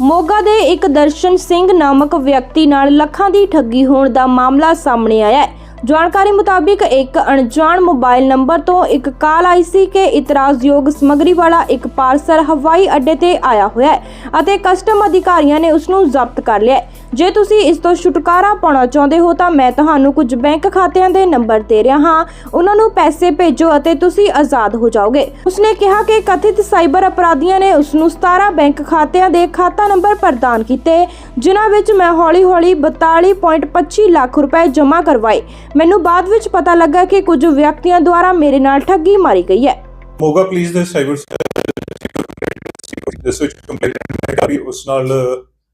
ਮੋਗਾ ਦੇ ਇੱਕ ਦਰਸ਼ਨ ਸਿੰਘ ਨਾਮਕ ਵਿਅਕਤੀ ਨਾਲ ਲੱਖਾਂ ਦੀ ਠੱਗੀ ਹੋਣ ਦਾ ਮਾਮਲਾ ਸਾਹਮਣੇ ਆਇਆ ਹੈ ਜਾਣਕਾਰੀ ਮੁਤਾਬਿਕ ਇੱਕ ਅਣਜਾਣ ਮੋਬਾਈਲ ਨੰਬਰ ਤੋਂ ਇੱਕ ਕਾਲ ਆਈ ਸੀ ਕਿ ਇਤਰਾਜ਼ਯੋਗ ਸਮੱਗਰੀ ਵਾਲਾ ਇੱਕ ਪਾਰਸਲ ਹਵਾਈ ਅੱਡੇ ਤੇ ਆਇਆ ਹੋਇਆ ਹੈ ਅਤੇ ਕਸਟਮ ਅਧਿਕਾਰੀਆਂ ਨੇ ਉਸ ਨੂੰ ਜ਼ਬਤ ਕਰ ਲਿਆ ਹੈ। ਜੇ ਤੁਸੀਂ ਇਸ ਤੋਂ ਛੁਟਕਾਰਾ ਪਾਉਣਾ ਚਾਹੁੰਦੇ ਹੋ ਤਾਂ ਮੈਂ ਤੁਹਾਨੂੰ ਕੁਝ ਬੈਂਕ ਖਾਤਿਆਂ ਦੇ ਨੰਬਰ ਦੇ ਰਿਹਾ ਹਾਂ। ਉਹਨਾਂ ਨੂੰ ਪੈਸੇ ਭੇਜੋ ਅਤੇ ਤੁਸੀਂ ਆਜ਼ਾਦ ਹੋ ਜਾਓਗੇ। ਉਸਨੇ ਕਿਹਾ ਕਿ ਕਥਿਤ ਸਾਈਬਰ ਅਪਰਾਧੀਆਂ ਨੇ ਉਸ ਨੂੰ 17 ਬੈਂਕ ਖਾਤਿਆਂ ਦੇ ਖਾਤਾ ਨੰਬਰ ਪ੍ਰਦਾਨ ਕੀਤੇ, ਜਿਨ੍ਹਾਂ ਵਿੱਚ ਮੈਂ ਹੌਲੀ-ਹੌਲੀ 42.25 ਲੱਖ ਰੁਪਏ ਜਮ੍ਹਾਂ ਕਰਵਾਏ। ਮੈਨੂੰ ਬਾਅਦ ਵਿੱਚ ਪਤਾ ਲੱਗਾ ਕਿ ਕੁਝ ਵਿਅਕਤੀਆਂ ਦੁਆਰਾ ਮੇਰੇ ਨਾਲ ਠੱਗੀ ਮਾਰੀ ਗਈ ਹੈ। ਮੋਗਾ ਪੁਲਿਸ ਦੇ ਸਾਈਬਰ ਜਿਸ ਵਿੱਚ ਕੰਪਲੇਂਟ ਕਰੀ ਉਸ ਨਾਲ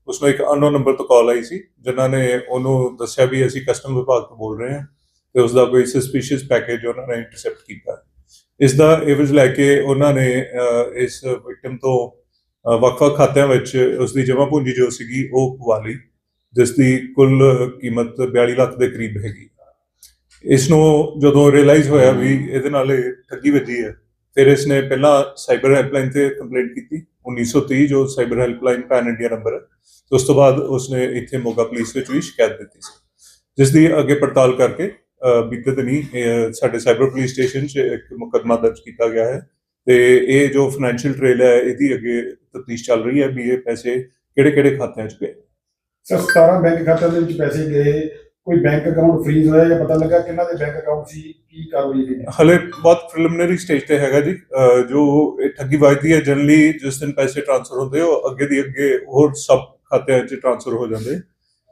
ਉਸ ਨੂੰ ਇੱਕ ਅਨਨੋਨ ਨੰਬਰ ਤੋਂ ਕਾਲ ਆਈ ਸੀ, ਜਿਨ੍ਹਾਂ ਨੇ ਉਹਨੂੰ ਦੱਸਿਆ ਵੀ ਅਸੀਂ ਕਸਟਮ ਵਿਭਾਗ ਤੋਂ ਬੋਲ ਰਹੇ ਹਾਂ ਤੇ ਉਸ ਦਾ ਕੋਈ ਸਸਪੀਸ਼ੀਅਸ ਪੈਕੇਜ ਉਹਨਾਂ ਨੇ ਇੰਟਰਸੈਪਟ ਕੀਤਾ। ਇਸ ਦਾ ਐਵਰੇਜ ਲੈ ਕੇ ਉਹਨਾਂ ਨੇ ਇਸ ਵਿਕਟਮ ਤੋਂ ਵੱਖ-ਵੱਖ ਖਾਤਿਆਂ ਵਿੱਚ ਉਸ ਦੀ ਜਮ੍ਹਾਂ ਪੂੰਜੀ ਜੋ ਸੀਗੀ ਉਹ ਪਵਾ ਲਈ ਜਿਸ ਦੀ ਕੁੱਲ ਕੀਮਤ 42 ਲੱਖ ਦੇ ਕਰੀਬ ਹੈਗੀ। ਇਸ ਨੂੰ ਜਦੋਂ ਰਿਅਲਾਈਜ਼ ਹੋਇਆ ਵੀ ਇਹਦੇ ਨਾਲ ਇਹ ਠੱਗੀ ਵੱਜੀ ਹੈ, ਫਿਰ ਇਸ ਨੇ ਪਹਿਲਾਂ ਸਾਈਬਰ ਹੈਲਪਲਾਈਨ ਤੇ ਕੰਪਲੇਂਟ ਕੀਤੀ 1930 ਜੋ cyber helpline pan India number ਹੈ ਉਸ ਤੋਂ ਬਾਅਦ ਉਸਨੇ ਇੱਥੇ ਮੋਗਾ ਪੁਲਿਸ ਵਿੱਚ ਵੀ ਸ਼ਿਕਾਇਤ ਦਿੱਤੀ ਸੀ। ਜਿਸ ਦੀ ਅੱਗੇ ਪੜਤਾਲ ਕਰਕੇ ਬੀਤੇ ਦਿਨੀ ਸਾਡੇ ਸਾਈਬਰ ਪੁਲਿਸ ਸਟੇਸ਼ਨ 'ਚ ਇੱਕ ਮੁਕੱਦਮਾ ਦਰਜ ਕੀਤਾ ਗਿਆ ਹੈ ਤੇ ਇਹ ਜੋ ਫਾਈਨੈਂਸ਼ੀਅਲ ਟ੍ਰੇਲ ਹੈ, ਇਹਦੀ ਅੱਗੇ ਤਫਤੀਸ਼ ਚੱਲ ਰਹੀ ਹੈ ਵੀ ਇਹ ਪੈਸੇ ਕਿਹੜੇ ਕਿਹੜੇ ਖਾਤਿਆਂ 'ਚ ਗਏ। ਸਰ 17 ਬੈਂਕ ਖਾਤਿਆਂ ਦੇ ਵਿੱਚ ਪੈਸੇ ਗਏ ਕੋਈ ਬੈਂਕ ਅਕਾਊਂਟ ਫ੍ਰੀਜ਼ ਹੋਇਆ ਜਾਂ ਪਤਾ ਲੱਗਾ ਕਿਹਨਾਂ ਦੇ ਬੈਂਕ ਅਕਾਊਂਟ ਸੀ ਕੀ ਕਾਰਵਾਈ ਦੀ ਹਲੇ ਬਹੁਤ ਪ੍ਰੀਲਿਮਿਨਰੀ ਸਟੇਜ ਤੇ ਹੈਗਾ ਜੀ। ਅਹ ਜੋ ਇਹ ਠੱਗੀ ਵੱਜਦੀ ਹੈ ਜਨਰਲੀ ਜਿਸ ਦਿਨ ਪੈਸੇ ਟ੍ਰਾਂਸਫਰ ਹੁੰਦੇ ਉਹ ਅੱਗੇ ਦੀ ਅੱਗੇ ਹੋਰ ਸਭ ਖਾਤਿਆਂ 'ਚ ਟ੍ਰਾਂਸਫਰ ਹੋ ਜਾਂਦੇ।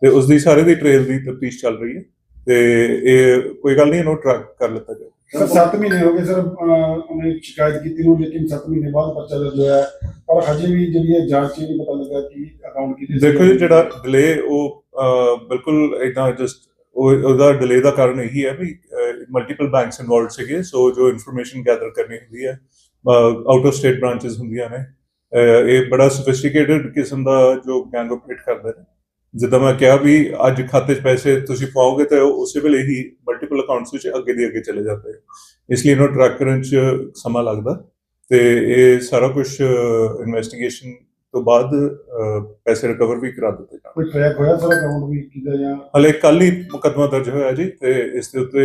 ਤੇ ਉਸ ਦੀ ਸਾਰੇ ਦੀ ਟ੍ਰੇਲ ਦੀ ਤਫਤੀਸ਼ ਚੱਲ ਰਹੀ ਹੈ। ਤੇ ਇਹ ਕੋਈ ਗੱਲ ਨਹੀਂ ਇਹਨੂੰ ਟਰੈਕ ਕਰ ਲਿੱਤਾ ਜਾਏ ਸਰ 7 ਮਹੀਨੇ ਹੋ ਗਏ ਸਰ ਉਹਨੇ ਸ਼ਿਕਾਇਤ ਕੀਤੀ ਨੂੰ ਲੇਕਿਨ 7 ਮਹੀਨੇ ਬਾਅਦ ਪਰਚਾ ਦਰਜ ਹੋਇਆ। ਪਰ ਹਜੇ ਵੀ ਜਿਹੜੀ ਹੈ ਜਾਂਚ 'ਚ ਨਹੀਂ ਪਤਾ ਲੱਗਾ ਕਿ ਅਕਾਊਂਟ ਕਿਹਦੇ ਸੀ। ਦੇਖੋ ਜੀ ਜਿਹੜਾ ਡਿਲੇ ਉਹ ਬਿਲਕੁਲ ਇਦਾਂ ਜਸਟ ਉਹਦਾ ਡਿਲੇ ਦਾ ਕਾਰਨ ਇਹੀ ਹੈ ਵੀ ਮਲਟੀਪਲ ਬੈਂਕਸ ਇਨਵੋਲਡ ਸੀਗੇ ਸੋ ਜੋ ਇਨਫੋਰਮੇਸ਼ਨ ਗੈਦਰ ਕਰਨੀ ਹੁੰਦੀ ਹੈ ਆਊਟ ਆਫ ਸਟੇਟ ਬ੍ਰਾਂਚਸ ਹੁੰਦੀਆਂ ਨੇ ਇਹ ਬੜਾ ਸੋਫਿਸਟੀਕੇਟਡ ਕਿਸਮ ਦਾ ਜੋ ਗੈਂਗ ਆਪਰੇਟ ਕਰਦੇ ਨੇ ਜਿੱਦਾਂ ਮੈਂ ਕਿਹਾ ਵੀ ਅੱਜ ਖਾਤੇ 'ਚ ਪੈਸੇ ਤੁਸੀਂ ਪਾਓਗੇ ਤਾਂ ਉਸੇ ਵੇਲੇ ਹੀ ਮਲਟੀਪਲ ਅਕਾਊਂਟਸ ਵਿੱਚ ਅੱਗੇ ਦੀ ਅੱਗੇ ਚਲੇ ਜਾਂਦੇ ਆ। ਇਸ ਲਈ ਇਹਨੂੰ ਟਰੈਕ ਕਰਨ 'ਚ ਸਮਾਂ ਲੱਗਦਾ ਤੇ ਇਹ ਸਾਰਾ ਕੁਝ ਇਨਵੈਸਟੀਗੇਸ਼ਨ ਤੋਂ ਬਾਅਦ ਪੈਸੇ ਰਿਕਵਰ ਵੀ ਕਰਾ ਦਿੱਤੇ ਜਾਣ। ਕੋਈ ਟਰੈਕ ਹੋਇਆ ਸਰ ਅਕਾਊਂਟ ਵੀ ਕਿਹਦਾ ਜਾਂ? ਹਲੇ ਕੱਲ ਹੀ ਮੁਕੱਦਮਾ ਦਰਜ ਹੋਇਆ ਜੀ ਤੇ ਇਸ ਦੇ ਉੱਤੇ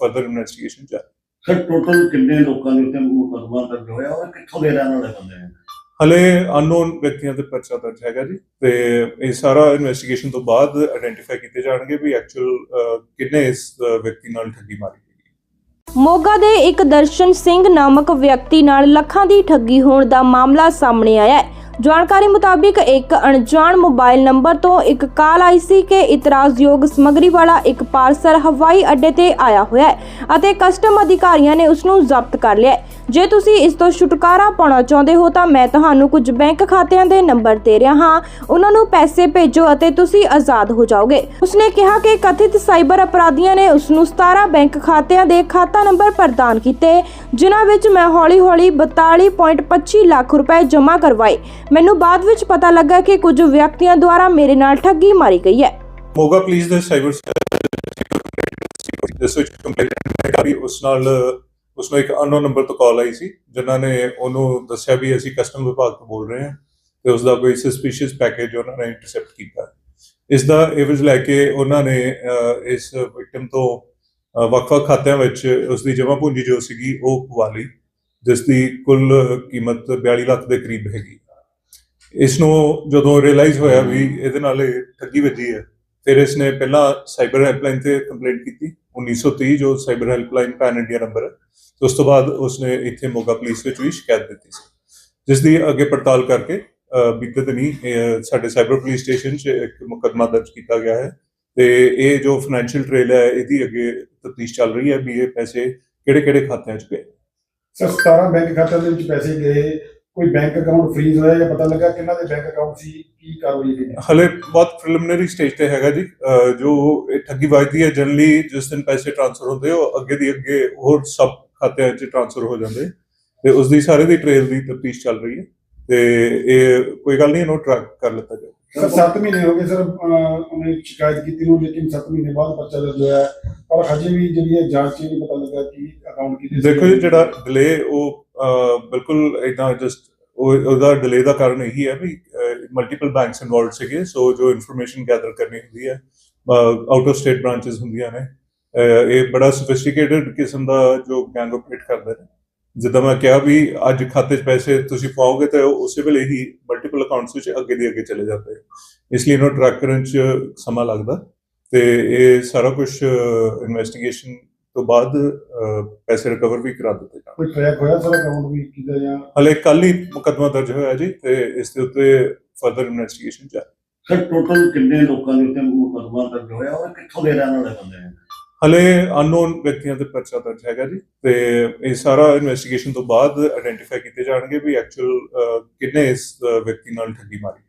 ਫਰਦਰ ਇਨਵੈਸਟੀਗੇਸ਼ਨ ਚੱਲ ਸਰ ਟੋਟਲ ਕਿੰਨੇ ਲੋਕਾਂ ਦੇ ਉੱਤੇ ਮੁਕੱਦਮਾ ਦਰਜ ਹੋਇਆ ਔਰ ਕਿੱਥੋਂ ਦੇ ਰਹਿਣ ਵਾਲੇ ਬੰਦੇ ਨੇ? ਹਲੇ ਅਨਨੋਨ ਵਿਅਕਤੀਆਂ ਤੇ ਪਰਚਾ ਦਰਜ ਹੈਗਾ ਜੀ ਤੇ ਇਹ ਸਾਰਾ ਇਨਵੈਸਟੀਗੇਸ਼ਨ ਤੋਂ ਬਾਅਦ ਆਇਡੈਂਟੀਫਾਈ ਕੀਤੇ ਜਾਣਗੇ ਵੀ ਐਕਚੁਅਲ ਕਿੰਨੇ ਇਸ ਵਿਅਕਤੀ ਨਾਲ ਠੱਗੀ ਮਾਰੀ ਗਈ। ਮੋਗਾ ਦੇ ਇੱਕ ਦਰਸ਼ਨ ਸਿੰਘ ਨਾਮਕ ਵਿਅਕਤੀ ਨਾਲ ਲੱਖਾਂ ਦੀ ਠੱਗੀ ਹੋਣ ਦਾ ਮਾਮਲਾ ਸਾਹਮਣੇ ਆਇਆ ਹੈ। ਜਾਣਕਾਰੀ ਮੁਤਾਬਿਕ ਇੱਕ ਅਣਜਾਣ ਮੋਬਾਈਲ ਨੰਬਰ ਤੋਂ ਇੱਕ ਕਾਲ ਆਈ ਸੀ ਕਿ ਇਤਰਾਜ਼ਯੋਗ ਸਮੱਗਰੀ ਵਾਲਾ ਇੱਕ ਪਾਰਸਲ ਹਵਾਈ ਅੱਡੇ ਤੇ ਆਇਆ ਹੋਇਆ ਹੈ ਅਤੇ ਕਸਟਮ ਅਧਿਕਾਰੀਆਂ ਨੇ ਉਸ ਨੂੰ ਜ਼ਬਤ ਕਰ ਲਿਆ ਹੈ। ਜੇ ਤੁਸੀਂ ਇਸ ਤੋਂ ਛੁਟਕਾਰਾ ਪਾਉਣਾ ਚਾਹੁੰਦੇ ਹੋ ਤਾਂ ਮੈਂ ਤੁਹਾਨੂੰ ਕੁਝ ਬੈਂਕ ਖਾਤਿਆਂ ਦੇ ਨੰਬਰ ਦੇ ਰਿਹਾ ਹਾਂ। ਉਹਨਾਂ ਨੂੰ ਪੈਸੇ ਭੇਜੋ ਅਤੇ ਤੁਸੀਂ ਆਜ਼ਾਦ ਹੋ ਜਾਓਗੇ। ਉਸਨੇ ਕਿਹਾ ਕਿ ਕਥਿਤ ਸਾਈਬਰ ਅਪਰਾਧੀਆਂ ਨੇ ਉਸ ਨੂੰ 17 ਬੈਂਕ ਖਾਤਿਆਂ ਦੇ ਖਾਤਾ ਨੰਬਰ ਪ੍ਰਦਾਨ ਕੀਤੇ, ਜਿਨ੍ਹਾਂ ਵਿੱਚ ਮੈਂ ਹੌਲੀ-ਹੌਲੀ 42.25 ਲੱਖ ਰੁਪਏ ਜਮ੍ਹਾਂ ਕਰਵਾਏ। ਮੈਨੂੰ ਬਾਅਦ ਵਿੱਚ ਪਤਾ ਲੱਗਾ ਕਿ ਕੁਝ ਵਿਅਕਤੀਆਂ ਦੁਆਰਾ ਮੇਰੇ ਨਾਲ ਠੱਗੀ ਮਾਰੀ ਗਈ ਹੈ। ਮੋਗਾ ਪੁਲਿਸ ਦੇ ਸਾਈਬਰ ਜਿਸ ਵਿੱਚ ਕੰਪਲੇਂਟ ਕਰੀ ਉਸ ਨਾਲ ਉਸਨੂੰ ਇੱਕ ਅਨਨੋਨ ਨੰਬਰ ਤੋਂ ਕਾਲ ਆਈ ਸੀ, ਜਿਨ੍ਹਾਂ ਨੇ ਉਹਨੂੰ ਦੱਸਿਆ ਵੀ ਅਸੀਂ ਕਸਟਮ ਵਿਭਾਗ ਤੋਂ ਬੋਲ ਰਹੇ ਹਾਂ ਤੇ ਉਸ ਦਾ ਕੋਈ ਸਸਪੀਸ਼ੀਅਸ ਪੈਕੇਜ ਉਹਨਾਂ ਨੇ ਇੰਟਰਸੈਪਟ ਕੀਤਾ। ਇਸ ਦਾ ਐਵਰੇਜ ਲੈ ਕੇ ਉਹਨਾਂ ਨੇ ਇਸ ਵਿਕਟਮ ਤੋਂ ਵੱਖ-ਵੱਖ ਖਾਤਿਆਂ ਵਿੱਚ ਉਸ ਦੀ ਜਮ੍ਹਾਂ ਪੂੰਜੀ ਜੋ ਸੀਗੀ ਉਹ ਪਵਾ ਲਈ ਜਿਸ ਦੀ ਕੁੱਲ ਕੀਮਤ 42 ਲੱਖ ਦੇ ਕਰੀਬ ਹੈਗੀ। ਇਸ ਨੂੰ ਜਦੋਂ ਰਿਅਲਾਈਜ਼ ਹੋਇਆ ਵੀ ਇਹਦੇ ਨਾਲ ਇਹ ਠੱਗੀ ਵੱਜੀ ਹੈ, ਫਿਰ ਇਸ ਨੇ ਪਹਿਲਾਂ ਸਾਈਬਰ ਹੈਲਪਲਾਈਨ ਤੇ ਕੰਪਲੇਂਟ ਕੀਤੀ 1930 ਜੋ cyber helpline pan India number ਹੈ, ਤੇ ਉਸ ਤੋਂ ਬਾਅਦ ਉਸਨੇ ਇੱਥੇ ਮੋਗਾ ਪੁਲਿਸ ਵਿੱਚ ਵੀ ਸ਼ਿਕਾਇਤ ਦਿੱਤੀ ਸੀ। ਜਿਸ ਦੀ ਅੱਗੇ ਪੜਤਾਲ ਕਰਕੇ ਬੀਤੇ ਦਿਨੀ ਸਾਡੇ ਸਾਈਬਰ ਪੁਲਿਸ ਸਟੇਸ਼ਨ 'ਚ ਇੱਕ ਮੁਕੱਦਮਾ ਦਰਜ ਕੀਤਾ ਗਿਆ ਹੈ, ਤੇ ਇਹ ਜੋ ਫਾਈਨੈਂਸ਼ੀਅਲ ਟ੍ਰੇਲ ਹੈ, ਇਹਦੀ ਅੱਗੇ ਤਫਤੀਸ਼ ਚੱਲ ਰਹੀ ਹੈ ਵੀ ਇਹ ਪੈਸੇ ਕਿਹੜੇ ਕਿਹੜੇ ਖਾਤਿਆਂ 'ਚ ਗਏ। ਸਰ 17 ਬੈਂਕ ਖਾਤਿਆਂ ਦੇ ਵਿੱਚ ਪੈਸੇ ਗਏ ਕੋਈ ਬੈਂਕ ਅਕਾਊਂਟ ਫ੍ਰੀਜ਼ ਹੋਇਆ ਜਾਂ ਪਤਾ ਲੱਗਾ ਕਿਹਨਾਂ ਦੇ ਬੈਂਕ ਅਕਾਊਂਟ ਸੀ ਕੀ ਕਾਰਵਾਈ ਦੀ ਹਲੇ ਬਹੁਤ ਪ੍ਰੀਲਿਮਿਨਰੀ ਸਟੇਜ ਤੇ ਹੈਗਾ ਜੀ। ਜੋ ਇਹ ਠੱਗੀ ਵੱਜਦੀ ਹੈ ਜਨਰਲੀ ਜਿਸ ਦਿਨ ਪੈਸੇ ਟ੍ਰਾਂਸਫਰ ਹੁੰਦੇ ਉਹ ਅੱਗੇ ਦੀ ਅੱਗੇ ਹੋਰ ਸਭ ਖਾਤਿਆਂ 'ਚ ਟ੍ਰਾਂਸਫਰ ਹੋ ਜਾਂਦੇ। ਤੇ ਉਸ ਦੀ ਸਾਰੇ ਦੀ ਟ੍ਰੇਲ ਦੀ ਤਫਤੀਸ਼ ਚੱਲ ਰਹੀ ਹੈ। ਤੇ ਇਹ ਕੋਈ ਗੱਲ ਨਹੀਂ ਇਹਨੂੰ ਟਰੈਕ ਕਰ ਲਿੱਤਾ ਜਾਏ ਸਰ 7 ਮਹੀਨੇ ਹੋ ਗਏ ਸਰ ਉਹਨੇ ਸ਼ਿਕਾਇਤ ਕੀਤੀ ਨੂੰ ਲੇਕਿਨ 7 ਮਹੀਨੇ ਬਾਅਦ ਪਰਚਾ ਦਰਜ ਹੋਇਆ। ਪਰ ਹਜੇ ਵੀ ਜਿਹੜੀ ਹੈ ਜਾਂਚ ਨਹੀਂ ਪਤਾ ਲੱਗਾ ਕਿ ਅਕਾਊਂਟ ਕਿਹਦੇ। ਦੇਖੋ ਜਿਹੜਾ ਡਿਲੇ ਉਹ ਬਿਲਕੁਲ ਇਦਾਂ ਜਸਟ ਉਹਦਾ ਡਿਲੇ ਦਾ ਕਾਰਨ ਇਹੀ ਹੈ ਵੀ ਮਲਟੀਪਲ ਬੈਂਕਸ ਇਨਵੋਲਡ ਸੀਗੇ ਸੋ ਜੋ ਇਨਫੋਰਮੇਸ਼ਨ ਗੈਦਰ ਕਰਨੀ ਹੁੰਦੀ ਹੈ ਆਊਟ ਆਫ ਸਟੇਟ ਬ੍ਰਾਂਚਸ ਹੁੰਦੀਆਂ ਨੇ ਇਹ ਬੜਾ ਸੋਫਿਸਟੀਕੇਟਡ ਕਿਸਮ ਦਾ ਜੋ ਗੈਂਗ ਆਪਰੇਟ ਕਰਦੇ ਨੇ। ਜਿੱਦਾਂ ਮੈਂ ਕਿਹਾ ਵੀ ਅੱਜ ਖਾਤੇ 'ਚ ਪੈਸੇ ਤੁਸੀਂ ਪਾਓਗੇ ਤਾਂ ਉਸੇ ਵੇਲੇ ਹੀ ਮਲਟੀਪਲ ਅਕਾਊਂਟਸ ਵਿੱਚ ਅੱਗੇ ਦੀ ਅੱਗੇ ਚਲੇ ਜਾਂਦੇ ਇਸ ਲਈ ਇਹਨੂੰ ਟਰੈਕ ਕਰਨ 'ਚ ਸਮਾਂ ਲੱਗਦਾ ਤੇ ਇਹ ਸਾਰਾ ਕੁਝ ਇਨਵੈਸਟੀਗੇਸ਼ਨ ਤੋਂ ਬਾਅਦ ਪੈਸੇ ਰਿਕਵਰ ਵੀ ਕਰਾ ਦਿੱਤੇ ਜਾਣ। ਕੋਈ ਟਰੈਕ ਹੋਇਆ ਸਰ ਅਕਾਊਂਟ ਵੀ ਕਿਦਾ ਜਾਂ? ਹਲੇ ਕੱਲ ਹੀ ਮੁਕੱਦਮਾ ਦਰਜ ਹੋਇਆ ਜੀ ਤੇ ਇਸ ਦੇ ਉੱਤੇ ਫਰਦਰ ਇਨਵੈਸਟੀਗੇਸ਼ਨ ਚੱਲ ਸਰ ਟੋਟਲ ਕਿੰਨੇ ਲੋਕਾਂ ਦੇ ਉੱਤੇ ਮੁਕੱਦਮਾ ਦਰਜ ਹੋਇਆ ਔਰ ਕਿੱਥੋਂ ਦੇ ਰਹਿਣ ਵਾਲੇ ਬੰਦੇ ਨੇ? ਹਲੇ ਅਨਨੋਨ ਵਿਅਕਤੀਆਂ ਤੇ ਪਰਚਾ ਦਰਜ ਹੈਗਾ ਜੀ ਤੇ ਇਹ ਸਾਰਾ ਇਨਵੈਸਟੀਗੇਸ਼ਨ ਤੋਂ ਬਾਅਦ ਆਇਡੈਂਟੀਫਾਈ ਕੀਤੇ ਜਾਣਗੇ ਵੀ ਐਕਚੁਅਲ ਕਿੰਨੇ ਇਸ ਵਿਅਕਤੀ ਨਾਲ ਠੱਗੀ ਮਾਰੀ।